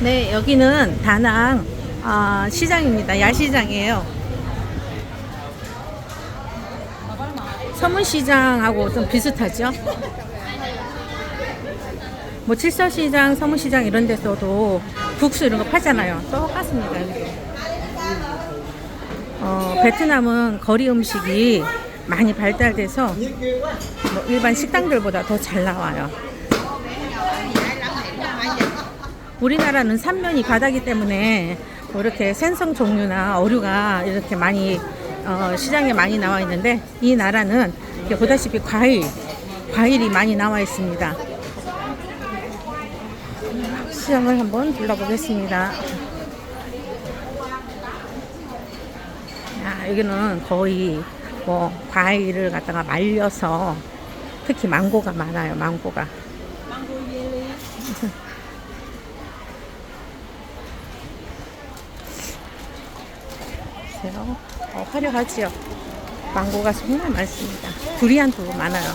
네, 여기는 다낭 아, 시장입니다. 야시장이에요. 서문시장하고 좀 비슷하죠? 뭐 칠서시장, 서문시장 이런 데서도 국수 이런 거 팔잖아요. 똑같습니다. 여기도. 어, 베트남은 거리 음식이 많이 발달돼서 뭐 일반 식당들보다 더 잘 나와요. 우리나라는 삼면이 바다기 때문에 뭐 이렇게 생선 종류나 어류가 이렇게 많이 어, 시장에 많이 나와 있는데 이 나라는 보다시피 과일, 과일이 많이 나와 있습니다. 시장을 한번 둘러보겠습니다. 야, 여기는 거의 뭐 과일을 갖다가 말려서 특히 망고가 많아요. 망고가. 보세요. 어, 화려하지요. 망고가 정말 많습니다. 두리안도 많아요.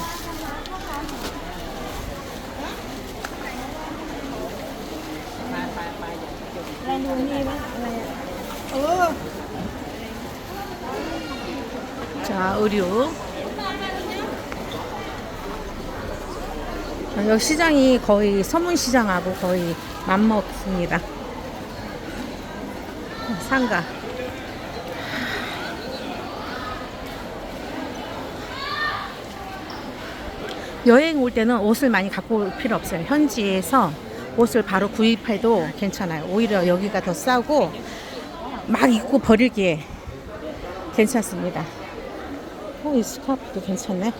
자, 의류. 아, 여기 시장이 거의 서문시장하고 거의 맞먹습니다. 상가. 여행 올 때는 옷을 많이 갖고 올 필요 없어요. 현지에서 옷을 바로 구입해도 괜찮아요. 오히려 여기가 더 싸고 막 입고 버리기에 괜찮습니다. 어, 이 스카프도 괜찮네.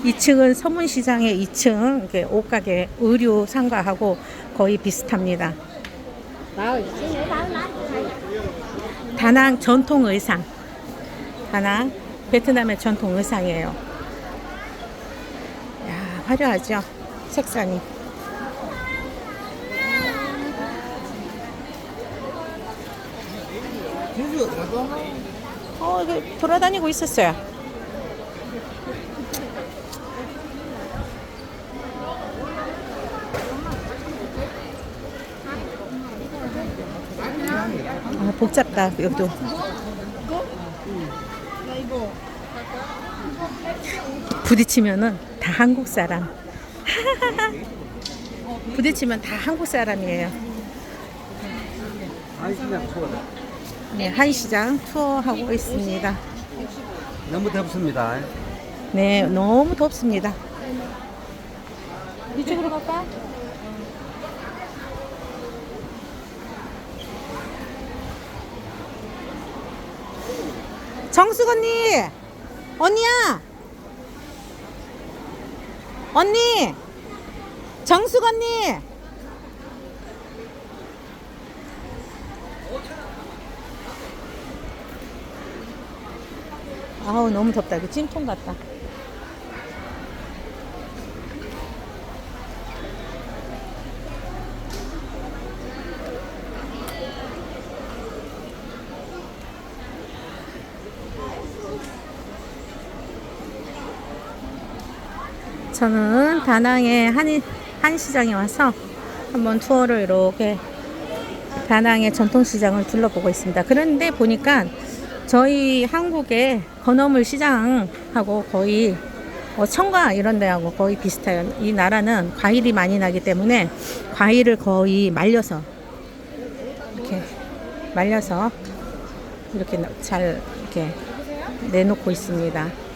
2층은 서문시장의 2층 이렇게 옷가게 의류 상가하고 거의 비슷합니다. 다낭 전통 의상. 다낭 베트남의 전통 의상이에요. 야, 화려하죠? 색상이. 어, 이거 돌아다니고 있었어요. 아, 복잡다, 여기도. 부딪히면은 다 한국 사람. 부딪히면 다 한국 사람이에요. 한시장 투어 네, 한시장 투어하고 있습니다. 너무 덥습니다. 네, 너무 덥습니다. 이쪽으로 갈까? 정숙 언니! 언니야! 언니! 정숙 언니! 아우 너무 덥다. 이거 찜통 같다. 저는 다낭의 한, 한시장에 와서 한번 투어를 이렇게 다낭의 전통시장을 둘러보고 있습니다. 그런데 보니까 저희 한국의 건어물 시장하고 거의 어, 청과 이런 데하고 거의 비슷해요. 이 나라는 과일이 많이 나기 때문에 과일을 거의 말려서 이렇게 말려서 이렇게 잘 이렇게 내놓고 있습니다.